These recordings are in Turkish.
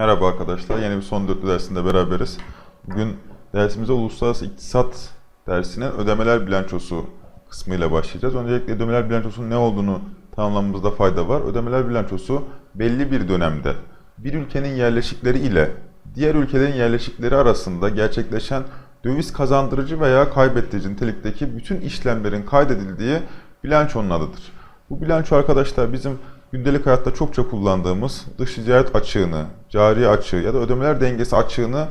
Merhaba arkadaşlar, yeni bir son dörtlü dersinde beraberiz. Bugün dersimize Uluslararası İktisat dersinin ödemeler bilançosu kısmıyla başlayacağız. Öncelikle ödemeler bilançosunun ne olduğunu tanımlamamızda fayda var. Ödemeler bilançosu belli bir dönemde bir ülkenin yerleşikleri ile diğer ülkelerin yerleşikleri arasında gerçekleşen döviz kazandırıcı veya kaybettirici nitelikteki bütün işlemlerin kaydedildiği bilançonun adıdır. Bu bilanço arkadaşlar bizim gündelik hayatta çokça kullandığımız dış ticaret açığını, cari açığı ya da ödemeler dengesi açığını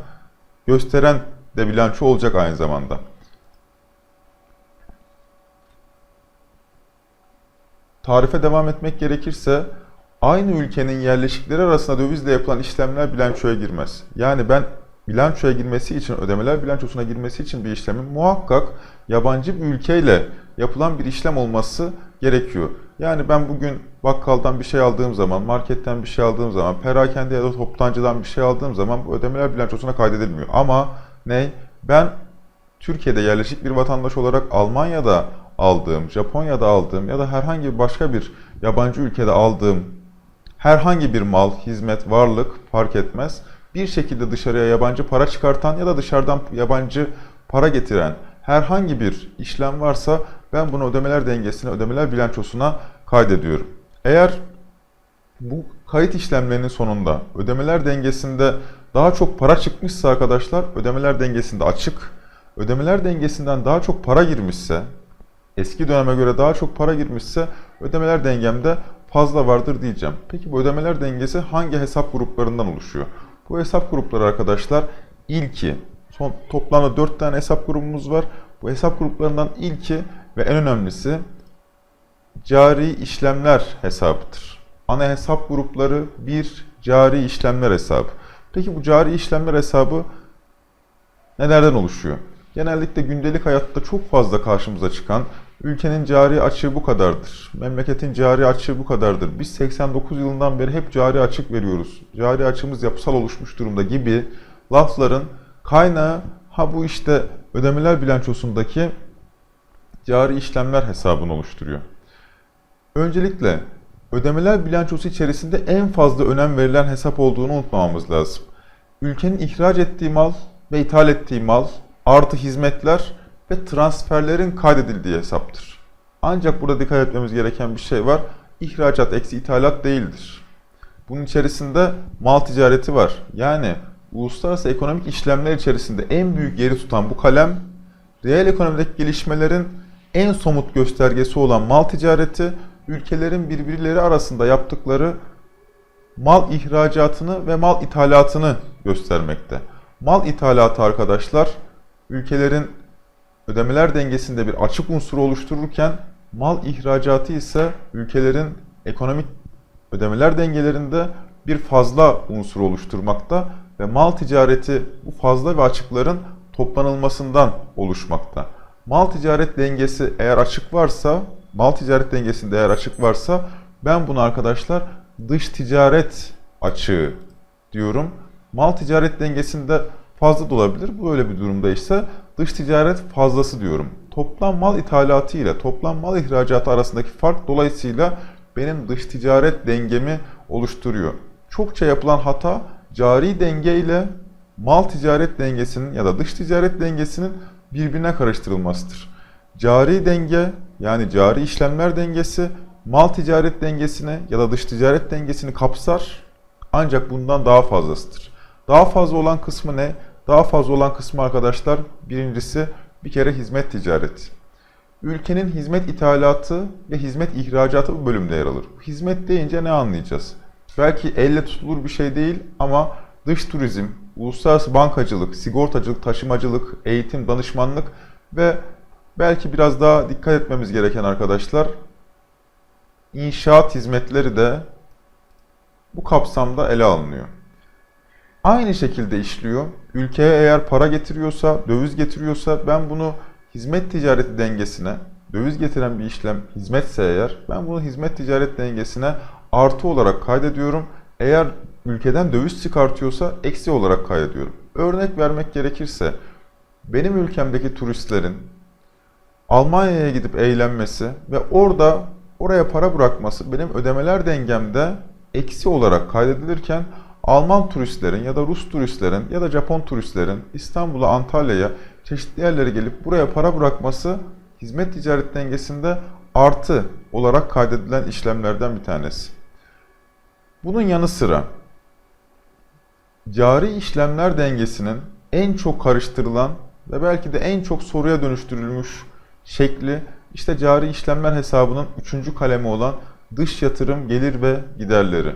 gösteren de bilanço olacak aynı zamanda. Tarife devam etmek gerekirse aynı ülkenin yerleşikleri arasında dövizle yapılan işlemler bilançoya girmez. Yani ben bilançoya girmesi için, ödemeler bilançosuna girmesi için bir işlemin muhakkak yabancı bir ülkeyle yapılan bir işlem olması gerekiyor. Yani ben bugün bakkaldan bir şey aldığım zaman, marketten bir şey aldığım zaman, perakende ya da toptancıdan bir şey aldığım zaman bu ödemeler bilançosuna kaydedilmiyor. Ama ne? Ben Türkiye'de yerleşik bir vatandaş olarak Almanya'da aldığım, Japonya'da aldığım ya da herhangi başka bir yabancı ülkede aldığım herhangi bir mal, hizmet, varlık fark etmez. Bir şekilde dışarıya yabancı para çıkartan ya da dışarıdan yabancı para getiren herhangi bir işlem varsa ben bunu ödemeler dengesine, ödemeler bilançosuna kaydediyorum. Eğer bu kayıt işlemlerinin sonunda ödemeler dengesinde daha çok para çıkmışsa arkadaşlar ödemeler dengesinde açık, ödemeler dengesinden daha çok para girmişse, eski döneme göre daha çok para girmişse ödemeler dengemde fazla vardır diyeceğim. Peki bu ödemeler dengesi hangi hesap gruplarından oluşuyor? Bu hesap grupları arkadaşlar ilki, son toplamda 4 tane hesap grubumuz var. Bu hesap gruplarından ilki ve en önemlisi cari işlemler hesabıdır. Ana hesap grupları bir cari işlemler hesabı. Peki bu cari işlemler hesabı nelerden oluşuyor? Genellikle gündelik hayatta çok fazla karşımıza çıkan ülkenin cari açığı bu kadardır. Memleketin cari açığı bu kadardır. Biz 89 yılından beri hep cari açık veriyoruz. Cari açığımız yapısal oluşmuş durumda gibi lafların kaynağı ha bu işte ödemeler bilançosundaki cari işlemler hesabını oluşturuyor. Öncelikle ödemeler bilançosu içerisinde en fazla önem verilen hesap olduğunu unutmamamız lazım. Ülkenin ihraç ettiği mal ve ithal ettiği mal artı hizmetler ve transferlerin kaydedildiği hesaptır. Ancak burada dikkat etmemiz gereken bir şey var. İhracat eksi ithalat değildir. Bunun içerisinde mal ticareti var. Yani uluslararası ekonomik işlemler içerisinde en büyük yeri tutan bu kalem, reel ekonomideki gelişmelerin en somut göstergesi olan mal ticareti, ülkelerin birbirleri arasında yaptıkları mal ihracatını ve mal ithalatını göstermekte. Mal ithalatı arkadaşlar, ülkelerin ödemeler dengesinde bir açık unsuru oluştururken mal ihracatı ise ülkelerin ekonomik ödemeler dengelerinde bir fazla unsur oluşturmakta ve mal ticareti bu fazla ve açıkların toplanılmasından oluşmakta. Mal ticaret dengesi eğer açık varsa, mal ticaret dengesinde eğer açık varsa ben bunu arkadaşlar dış ticaret açığı diyorum. Mal ticaret dengesinde fazla da olabilir. Böyle bir durumda ise dış ticaret fazlası diyorum. Toplam mal ithalatı ile toplam mal ihracatı arasındaki fark dolayısıyla benim dış ticaret dengemi oluşturuyor. Çokça yapılan hata cari denge ile mal ticaret dengesinin ya da dış ticaret dengesinin birbirine karıştırılmasıdır. Cari denge yani cari işlemler dengesi mal ticaret dengesini ya da dış ticaret dengesini kapsar ancak bundan daha fazlasıdır. Daha fazla olan kısmı ne? Daha fazla olan kısmı arkadaşlar birincisi bir kere hizmet ticareti. Ülkenin hizmet ithalatı ve hizmet ihracatı bu bölümde yer alır. Hizmet deyince ne anlayacağız? Belki elle tutulur bir şey değil ama dış turizm, uluslararası bankacılık, sigortacılık, taşımacılık, eğitim, danışmanlık ve belki biraz daha dikkat etmemiz gereken arkadaşlar inşaat hizmetleri de bu kapsamda ele alınıyor. Aynı şekilde işliyor. Ülkeye eğer para getiriyorsa, döviz getiriyorsa ben bunu hizmet ticareti dengesine, döviz getiren bir işlem hizmetse eğer ben bunu hizmet ticaret dengesine artı olarak kaydediyorum. Eğer ülkeden döviz çıkartıyorsa eksi olarak kaydediyorum. Örnek vermek gerekirse benim ülkemdeki turistlerin Almanya'ya gidip eğlenmesi ve orada oraya para bırakması benim ödemeler dengemde eksi olarak kaydedilirken Alman turistlerin ya da Rus turistlerin ya da Japon turistlerin İstanbul'a, Antalya'ya, çeşitli yerlere gelip buraya para bırakması hizmet ticaret dengesinde artı olarak kaydedilen işlemlerden bir tanesi. Bunun yanı sıra cari işlemler dengesinin en çok karıştırılan ve belki de en çok soruya dönüştürülmüş şekli işte cari işlemler hesabının üçüncü kalemi olan dış yatırım gelir ve giderleri.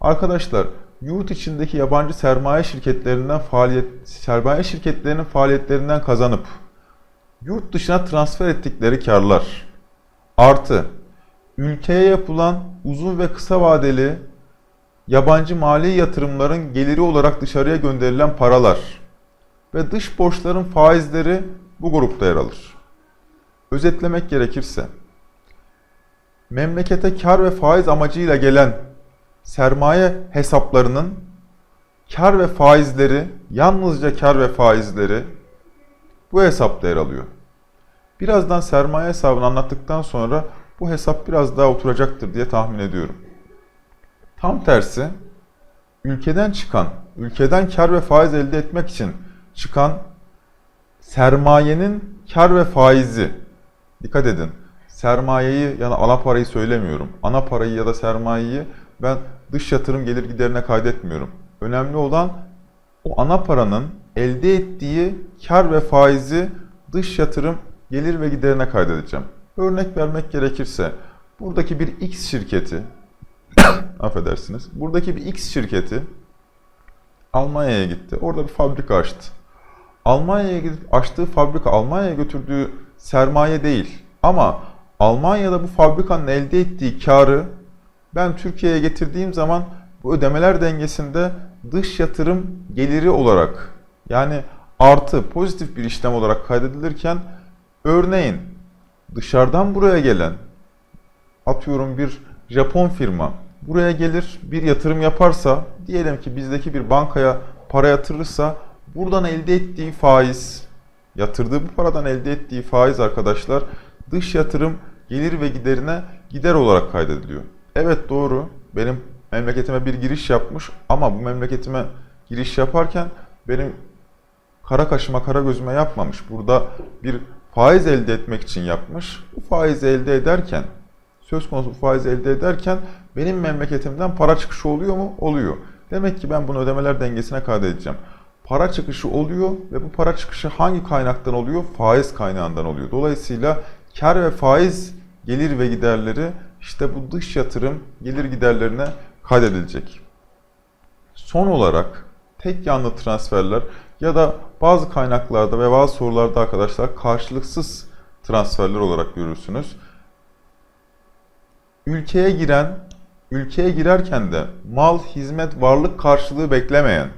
Arkadaşlar yurt içindeki yabancı sermaye şirketlerinden faaliyet sermaye şirketlerinin faaliyetlerinden kazanıp yurt dışına transfer ettikleri karlar artı ülkeye yapılan uzun ve kısa vadeli yabancı mali yatırımların geliri olarak dışarıya gönderilen paralar ve dış borçların faizleri bu grupta yer alır. Özetlemek gerekirse, memlekete kar ve faiz amacıyla gelen sermaye hesaplarının kar ve faizleri, yalnızca kar ve faizleri bu hesapta yer alıyor. Birazdan sermaye hesabını anlattıktan sonra bu hesap biraz daha oturacaktır diye tahmin ediyorum. Tam tersi, ülkeden çıkan, ülkeden kar ve faiz elde etmek için çıkan sermayenin kar ve faizi. Dikkat edin. Sermayeyi yani ana parayı söylemiyorum. Ana parayı ya da sermayeyi ben dış yatırım gelir giderine kaydetmiyorum. Önemli olan o ana paranın elde ettiği kar ve faizi dış yatırım gelir ve giderine kaydedeceğim. Örnek vermek gerekirse buradaki bir X şirketi affedersiniz. Buradaki bir X şirketi Almanya'ya gitti. Orada bir fabrika açtı. Almanya'ya gidip açtığı fabrika Almanya'ya götürdüğü sermaye değil. Ama Almanya'da bu fabrikanın elde ettiği karı ben Türkiye'ye getirdiğim zaman bu ödemeler dengesinde dış yatırım geliri olarak yani artı pozitif bir işlem olarak kaydedilirken örneğin dışarıdan buraya gelen atıyorum bir Japon firma buraya gelir bir yatırım yaparsa diyelim ki bizdeki bir bankaya para yatırırsa buradan elde ettiği faiz yatırdığı bu paradan elde ettiği faiz arkadaşlar dış yatırım gelir ve giderine gider olarak kaydediliyor. Evet doğru benim memleketime bir giriş yapmış ama bu memleketime giriş yaparken benim kara kaşıma kara gözüme yapmamış. Burada bir faiz elde etmek için yapmış. Bu faizi elde ederken söz konusu faiz elde ederken benim memleketimden para çıkışı oluyor mu? Oluyor. Demek ki ben bunu ödemeler dengesine kaydedeceğim. Para çıkışı oluyor ve bu para çıkışı hangi kaynaktan oluyor? Faiz kaynağından oluyor. Dolayısıyla kar ve faiz gelir ve giderleri işte bu dış yatırım gelir giderlerine kaydedilecek. Son olarak tek yanlı transferler ya da bazı kaynaklarda ve bazı sorularda arkadaşlar karşılıksız transferler olarak görürsünüz. Ülkeye giren, ülkeye girerken de mal, hizmet, varlık karşılığı beklemeyen,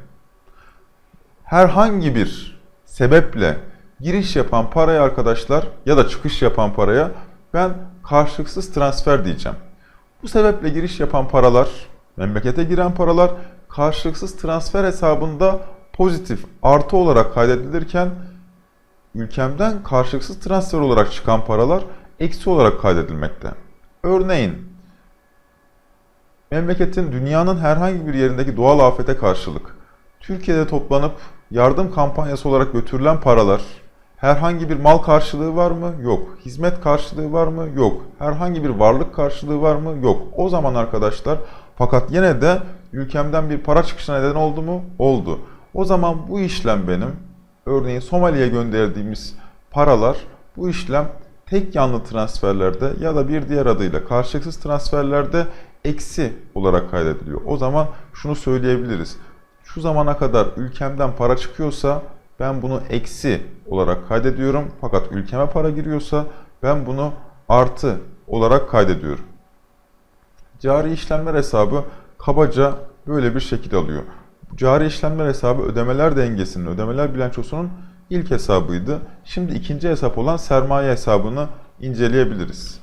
herhangi bir sebeple giriş yapan paraya arkadaşlar ya da çıkış yapan paraya ben karşılıksız transfer diyeceğim. Bu sebeple giriş yapan paralar, memlekete giren paralar karşılıksız transfer hesabında pozitif artı olarak kaydedilirken ülkemden karşılıksız transfer olarak çıkan paralar eksi olarak kaydedilmekte. Örneğin memleketin dünyanın herhangi bir yerindeki doğal afete karşılık Türkiye'de toplanıp yardım kampanyası olarak götürülen paralar herhangi bir mal karşılığı var mı? Yok. Hizmet karşılığı var mı? Yok. Herhangi bir varlık karşılığı var mı? Yok. O zaman arkadaşlar fakat yine de ülkemden bir para çıkışına neden oldu mu? Oldu. O zaman bu işlem benim örneğin Somali'ye gönderdiğimiz paralar bu işlem tek yanlı transferlerde ya da bir diğer adıyla karşılıksız transferlerde eksi olarak kaydediliyor. O zaman şunu söyleyebiliriz. Şu zamana kadar ülkemden para çıkıyorsa ben bunu eksi olarak kaydediyorum. Fakat ülkeme para giriyorsa ben bunu artı olarak kaydediyorum. Cari işlemler hesabı kabaca böyle bir şekil alıyor. Cari işlemler hesabı ödemeler dengesinin, ödemeler bilançosunun ilk hesabıydı. Şimdi ikinci hesap olan sermaye hesabını inceleyebiliriz.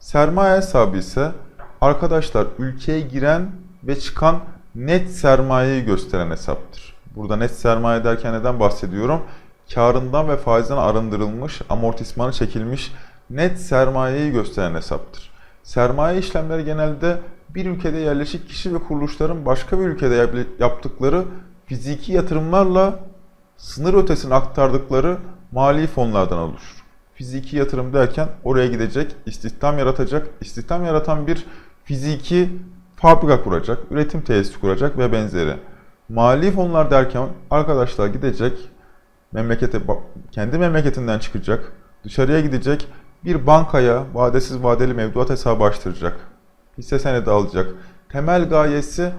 Sermaye hesabı ise arkadaşlar ülkeye giren ve çıkan net sermayeyi gösteren hesaptır. Burada net sermaye derken neden bahsediyorum? Karından ve faizden arındırılmış, amortismanı çekilmiş net sermayeyi gösteren hesaptır. Sermaye işlemleri genelde bir ülkede yerleşik kişi ve kuruluşların başka bir ülkede yap- yaptıkları fiziki yatırımlarla sınır ötesine aktardıkları mali fonlardan oluşur. Fiziki yatırım derken oraya gidecek, istihdam yaratacak, istihdam yaratan bir fiziki fabrika kuracak, üretim tesisi kuracak ve benzeri. Mali fonlar derken arkadaşlar gidecek, memlekete kendi memleketinden çıkacak, dışarıya gidecek, bir bankaya vadesiz vadeli mevduat hesabı açtıracak. Hisse senedi alacak. Temel gayesi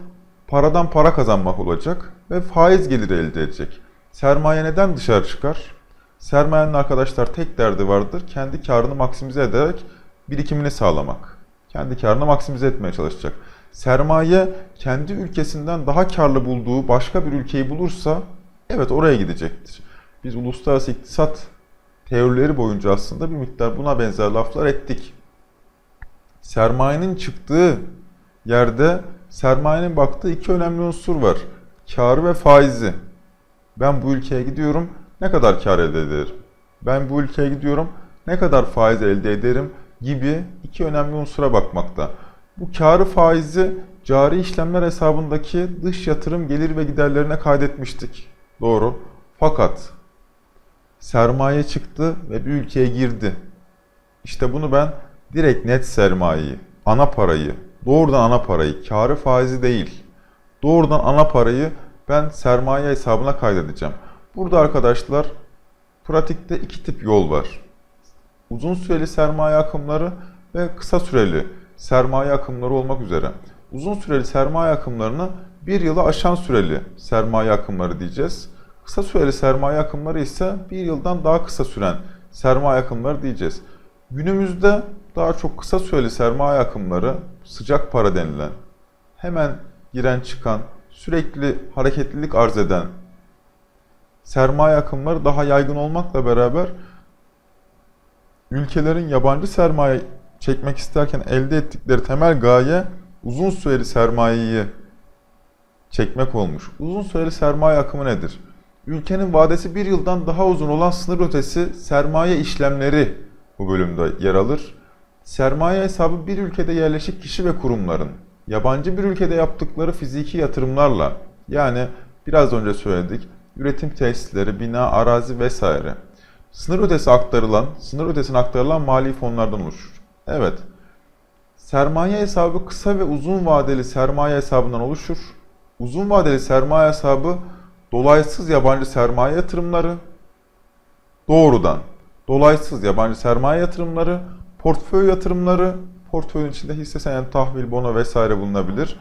paradan para kazanmak olacak ve faiz geliri elde edecek. Sermaye neden dışarı çıkar? Sermayenin arkadaşlar tek derdi vardır. Kendi karını maksimize ederek birikimini sağlamak. Kendi karını maksimize etmeye çalışacak. Sermaye kendi ülkesinden daha karlı bulduğu başka bir ülkeyi bulursa evet oraya gidecektir. Biz uluslararası iktisat teorileri boyunca aslında bir miktar buna benzer laflar ettik. Sermayenin çıktığı yerde sermayenin baktığı iki önemli unsur var. Karı ve faizi. Ben bu ülkeye gidiyorum, ne kadar kar elde ederim? Ben bu ülkeye gidiyorum, ne kadar faiz elde ederim gibi iki önemli unsura bakmakta. Bu karı faizi cari işlemler hesabındaki dış yatırım gelir ve giderlerine kaydetmiştik. Doğru. Fakat sermaye çıktı ve bir ülkeye girdi. İşte bunu ben direkt net sermayeyi, ana parayı, doğrudan ana parayı, karı faizi değil, doğrudan ana parayı ben sermaye hesabına kaydedeceğim. Burada arkadaşlar pratikte iki tip yol var. Uzun süreli sermaye akımları ve kısa süreli sermaye akımları olmak üzere. Uzun süreli sermaye akımlarını bir yılı aşan süreli sermaye akımları diyeceğiz. Kısa süreli sermaye akımları ise bir yıldan daha kısa süren sermaye akımları diyeceğiz. Günümüzde daha çok kısa süreli sermaye akımları, sıcak para denilen, hemen giren çıkan, sürekli hareketlilik arz eden sermaye akımları daha yaygın olmakla beraber ülkelerin yabancı sermaye çekmek isterken elde ettikleri temel gaye uzun süreli sermayeyi çekmek olmuş. Uzun süreli sermaye akımı nedir? Ülkenin vadesi bir yıldan daha uzun olan sınır ötesi sermaye işlemleri bu bölümde yer alır. Sermaye hesabı bir ülkede yerleşik kişi ve kurumların yabancı bir ülkede yaptıkları fiziki yatırımlarla yani biraz önce söyledik üretim tesisleri, bina, arazi vesaire sınır ötesi aktarılan, sınır ötesine aktarılan mali fonlardan oluşur. Evet. Sermaye hesabı kısa ve uzun vadeli sermaye hesabından oluşur. Uzun vadeli sermaye hesabı dolaysız yabancı sermaye yatırımları, doğrudan dolaysız yabancı sermaye yatırımları, portföy yatırımları, portföyün içinde hisse senedi, tahvil, bono vesaire bulunabilir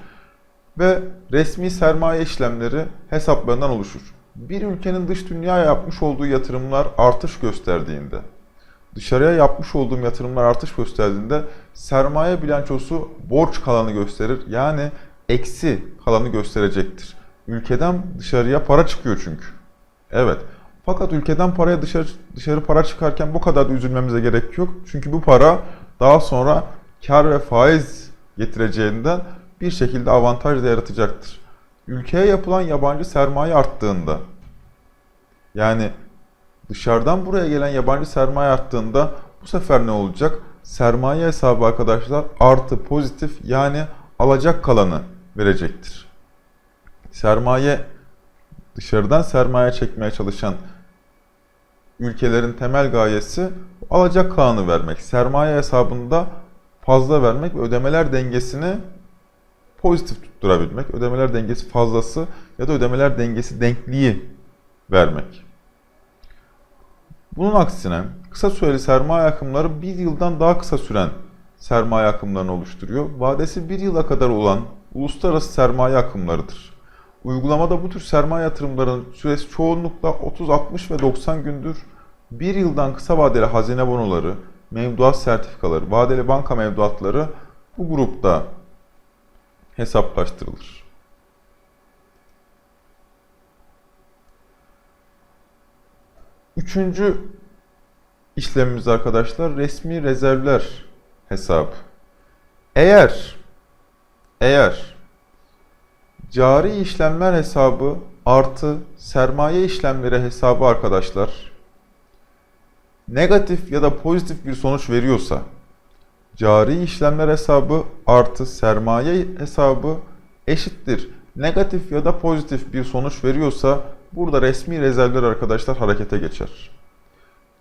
ve resmi sermaye işlemleri hesaplarından oluşur. Bir ülkenin dış dünyaya yapmış olduğu yatırımlar artış gösterdiğinde, dışarıya yapmış olduğum yatırımlar artış gösterdiğinde sermaye bilançosu borç kalanı gösterir. Yani eksi kalanı gösterecektir. Ülkeden dışarıya para çıkıyor çünkü. Evet. Fakat ülkeden paraya dışarı, dışarı para çıkarken bu kadar da üzülmemize gerek yok. Çünkü bu para daha sonra kar ve faiz getireceğinden bir şekilde avantaj da yaratacaktır. Ülkeye yapılan yabancı sermaye arttığında yani dışarıdan buraya gelen yabancı sermaye arttığında bu sefer ne olacak? Sermaye hesabı arkadaşlar artı pozitif yani alacak kalanı verecektir. Sermaye dışarıdan sermaye çekmeye çalışan ülkelerin temel gayesi alacak kalanı vermek. Sermaye hesabında fazla vermek ve ödemeler dengesini pozitif tutturabilmek. Ödemeler dengesi fazlası ya da ödemeler dengesi denkliği vermek. Bunun aksine kısa süreli sermaye akımları bir yıldan daha kısa süren sermaye akımlarını oluşturuyor. Vadesi bir yıla kadar olan uluslararası sermaye akımlarıdır. Uygulamada bu tür sermaye yatırımlarının süresi çoğunlukla 30, 60 ve 90 gündür. Bir yıldan kısa vadeli hazine bonoları, mevduat sertifikaları, vadeli banka mevduatları bu grupta hesaplaştırılır. Üçüncü işlemimiz arkadaşlar resmi rezervler hesabı. Eğer eğer cari işlemler hesabı artı sermaye işlemleri hesabı arkadaşlar negatif ya da pozitif bir sonuç veriyorsa cari işlemler hesabı artı sermaye hesabı eşittir. Negatif ya da pozitif bir sonuç veriyorsa burada resmi rezervler arkadaşlar harekete geçer.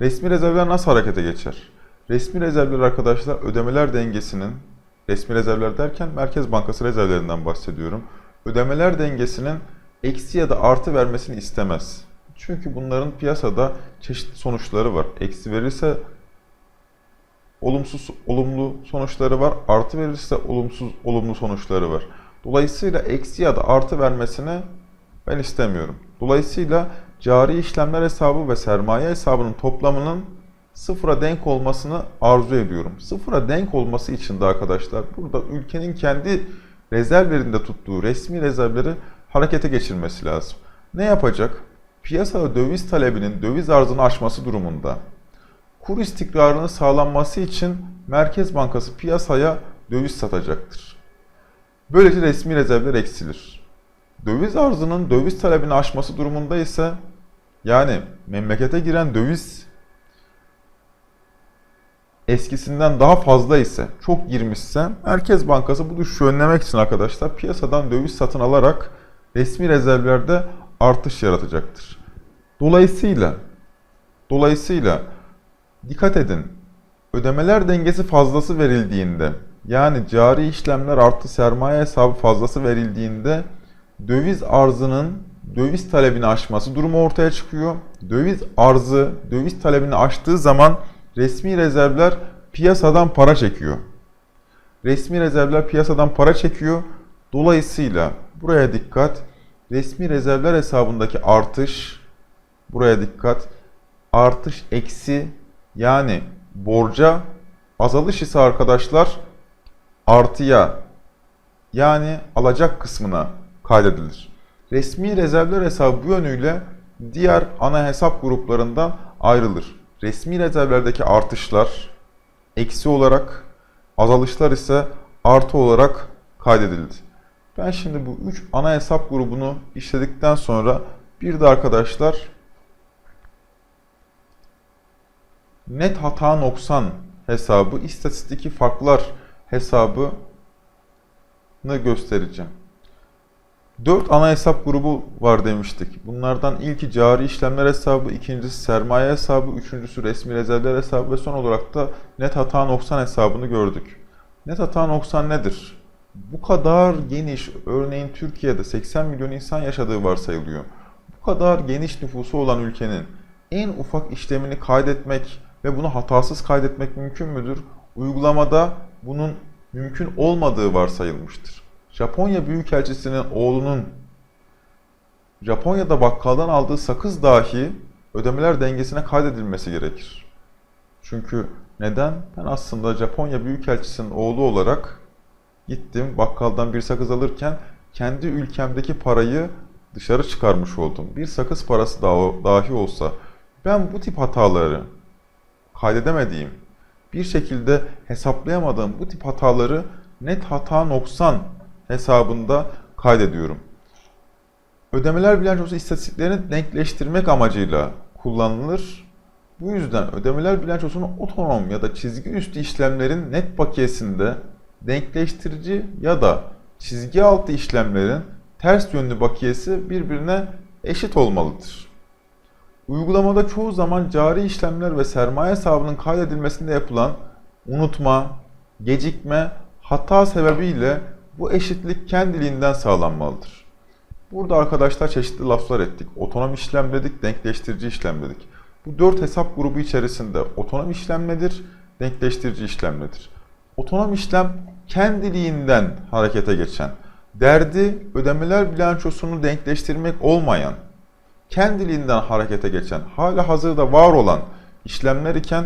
Resmi rezervler nasıl harekete geçer? Resmi rezervler arkadaşlar ödemeler dengesinin, resmi rezervler derken Merkez Bankası rezervlerinden bahsediyorum. Ödemeler dengesinin eksi ya da artı vermesini istemez. Çünkü bunların piyasada çeşitli sonuçları var. Eksi verirse olumsuz olumlu sonuçları var. Artı verirse olumsuz olumlu sonuçları var. Dolayısıyla eksi ya da artı vermesini ben istemiyorum. Dolayısıyla cari işlemler hesabı ve sermaye hesabının toplamının sıfıra denk olmasını arzu ediyorum. Sıfıra denk olması için de arkadaşlar burada ülkenin kendi rezervlerinde tuttuğu resmi rezervleri harekete geçirmesi lazım. Ne yapacak? Piyasada döviz talebinin döviz arzını aşması durumunda kur istikrarını sağlanması için Merkez Bankası piyasaya döviz satacaktır. Böylece resmi rezervler eksilir. Döviz arzının döviz talebini aşması durumunda ise yani memlekete giren döviz eskisinden daha fazla ise, çok girmişse Merkez Bankası bu düşüşü önlemek için arkadaşlar piyasadan döviz satın alarak resmi rezervlerde artış yaratacaktır. Dolayısıyla dolayısıyla dikkat edin. Ödemeler dengesi fazlası verildiğinde yani cari işlemler artı sermaye hesabı fazlası verildiğinde döviz arzının döviz talebini aşması durumu ortaya çıkıyor. Döviz arzı döviz talebini aştığı zaman resmi rezervler piyasadan para çekiyor. Resmi rezervler piyasadan para çekiyor. Dolayısıyla buraya dikkat. Resmi rezervler hesabındaki artış buraya dikkat. Artış eksi yani borca azalış ise arkadaşlar artıya yani alacak kısmına kaydedilir. Resmi rezervler hesabı bu yönüyle diğer ana hesap gruplarından ayrılır. Resmi rezervlerdeki artışlar eksi olarak, azalışlar ise artı olarak kaydedildi. Ben şimdi bu üç ana hesap grubunu işledikten sonra bir de arkadaşlar net hata noksan hesabı, istatistiki farklar hesabını göstereceğim. 4 ana hesap grubu var demiştik. Bunlardan ilki cari işlemler hesabı, ikincisi sermaye hesabı, üçüncüsü resmi rezervler hesabı ve son olarak da net hata noksan hesabını gördük. Net hata noksan nedir? Bu kadar geniş, örneğin Türkiye'de 80 milyon insan yaşadığı varsayılıyor. Bu kadar geniş nüfusu olan ülkenin en ufak işlemini kaydetmek ve bunu hatasız kaydetmek mümkün müdür? Uygulamada bunun mümkün olmadığı varsayılmıştır. Japonya Büyükelçisi'nin oğlunun Japonya'da bakkaldan aldığı sakız dahi ödemeler dengesine kaydedilmesi gerekir. Çünkü neden? Ben aslında Japonya Büyükelçisi'nin oğlu olarak gittim bakkaldan bir sakız alırken kendi ülkemdeki parayı dışarı çıkarmış oldum. Bir sakız parası dahi olsa ben bu tip hataları kaydedemediğim, bir şekilde hesaplayamadığım bu tip hataları net hata noksan hesabında kaydediyorum. Ödemeler bilançosu istatistiklerini denkleştirmek amacıyla kullanılır. Bu yüzden ödemeler bilançosunun otonom ya da çizgi üstü işlemlerin net bakiyesinde denkleştirici ya da çizgi altı işlemlerin ters yönlü bakiyesi birbirine eşit olmalıdır. Uygulamada çoğu zaman cari işlemler ve sermaye hesabının kaydedilmesinde yapılan unutma, gecikme, hata sebebiyle bu eşitlik kendiliğinden sağlanmalıdır. Burada arkadaşlar çeşitli laflar ettik. Otonom işlem dedik, denkleştirici işlem dedik. Bu dört hesap grubu içerisinde otonom işlem nedir, denkleştirici işlem nedir? Otonom işlem kendiliğinden harekete geçen, derdi ödemeler bilançosunu denkleştirmek olmayan, kendiliğinden harekete geçen, hala hazırda var olan işlemler iken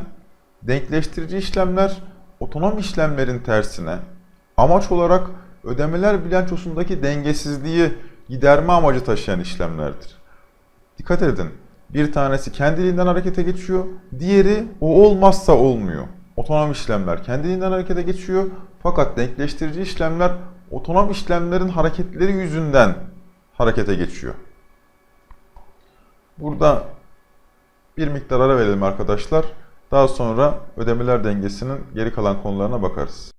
denkleştirici işlemler otonom işlemlerin tersine amaç olarak ödemeler bilançosundaki dengesizliği giderme amacı taşıyan işlemlerdir. Dikkat edin. Bir tanesi kendiliğinden harekete geçiyor, diğeri o olmazsa olmuyor. Otonom işlemler kendiliğinden harekete geçiyor fakat denkleştirici işlemler otonom işlemlerin hareketleri yüzünden harekete geçiyor. Burada bir miktar ara verelim arkadaşlar. Daha sonra ödemeler dengesinin geri kalan konularına bakarız.